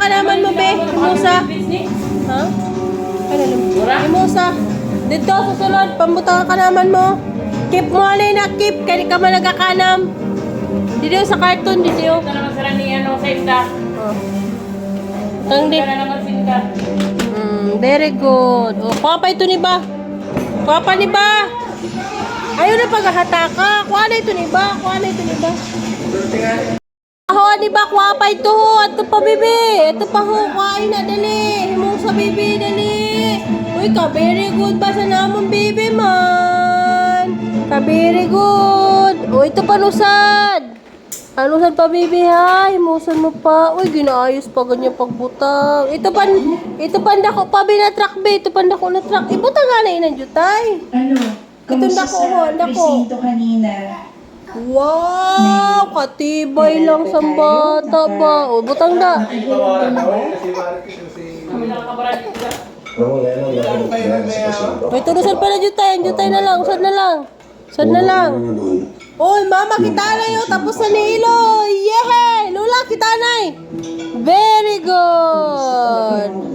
Kalaman mo, be. Himusa. Ha? Ano lang? Himusa. Dito, susunod. Pambutang ang kalaman mo. Keep mo alay na keep. Kaya ka man nagkakanam. Dito sa cartoon, dito. Ito naman sila ni ano, sa isda. Oh. Tang di. Ito na naman sinda. Mm, very good. O, kuha pa ito ni ba? Kuha pa ni ba? Ayaw na paghahataka. Kuha na ito ni ba? Kuha na ito ni ba? Ako, di ba? Kuha pa ito. Ito pa, bibi. Ito pa ho. Kuhain na, dali. Himong sa bibi, dali. Uy, ka very good ba sa namon, bibi man? Ka very good. O, ito pa, lusad. Anusan pa, bibi, ha? Himusan mo pa. Uy, ginaayos pa ganyan pagbutang. Ito pa, ito pa, dako pa, binatrak, be. Ito pa, dako na truck. Ibutang nga na inang jutay. Ano? Kamusta dako, sa ho, dako. presinto kanina? Wow! Katibay lang sa bata ba? O, butang da. May turusan pala jutay. Jutay na lang. Usad na lang. Usad na lang. Uy, mama, kita na yun. Tapos na ni Ilo. Yehey! Lula, kita na eh. Very good.